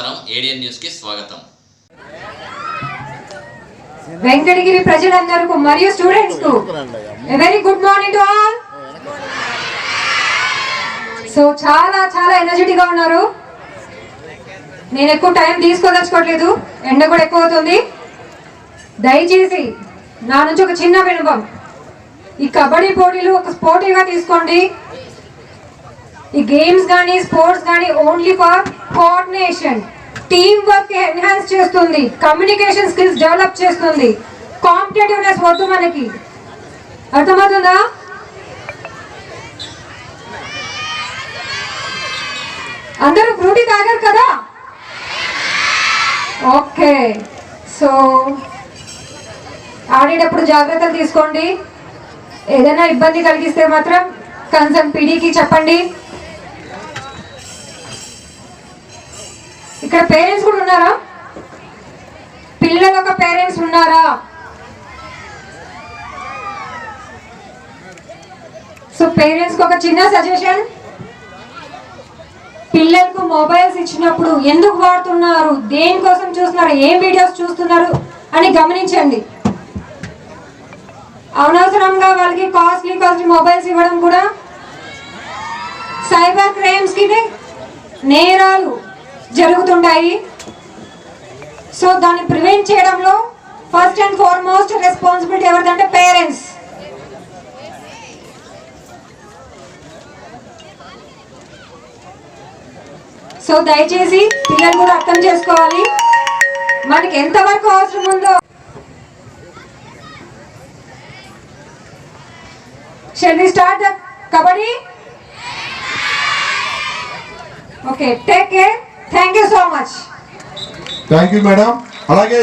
నమస్కారం. ఏడియన్ న్యూస్కి స్వాగతం. వెంకటగిరి ప్రజలందరికీ మరియు స్టూడెంట్స్కు very good morning to all so చాలా చాలా ఎనర్జెటిక్గా ఉన్నారు. నేను ఎక్కువ టైం తీసుకోదలుచుకోవట్లేదు ఎండ కూడా ఎక్కువ అవుతుంది. దయచేసి నా నుంచి ఒక చిన్న వినపం. ఈ కబడ్డీ పోటీలు ఒక స్పోర్టివ్గా తీసుకోండి. ఈ గేమ్స్ కానీ స్పోర్ట్స్ కానీ only for coordination team work enhance చేస్తుంది కమ్యూనికేషన్ స్కిల్స్ డెవలప్ చేస్తుంది. కాంపిటేటివ్నెస్ వద్దు మనకి. అర్థమవుతుందా? అందరూ ఫ్రూటీ తాగారు కదా? ఓకే. సో ఆడేటప్పుడు జాగ్రత్తలు తీసుకోండి. ఏదైనా ఇబ్బంది కలిగిస్తే మాత్రం కన్సర్న్ పీడీకి చెప్పండి. ఇక్కడ పేరెంట్స్ కూడా ఉన్నారా? పిల్లల యొక్క పేరెంట్స్ ఉన్నారా? సో పేరెంట్స్కి ఒక చిన్న సజెషన్ పిల్లలకు మొబైల్స్ ఇచ్చినప్పుడు ఎందుకు వాడుతున్నారు? దేనికోసం చూస్తున్నారు? ఏం వీడియోస్ చూస్తున్నారు? అని గమనించండి. అనవసరంగా వాళ్ళకి కాస్ట్లీ కాస్ట్లీ మొబైల్స్ ఇవ్వడం కూడా సైబర్ క్రైమ్స్కి నేరాలు. జరుగుతుంటాయి. సో దాన్ని ప్రివెంట్ చేయడంలో ఫస్ట్ అండ్ ఫార్మోస్ట్ రెస్పాన్సిబిలిటీ ఎవరిదంటే పేరెంట్స్. సో దయచేసి పిల్లలు కూడా అర్థం చేసుకోవాలి. మనకి ఎంతవరకు అవసరం ఉందో. Shall we start the kabaddi okay take care thank you so much thank you madam అలాగే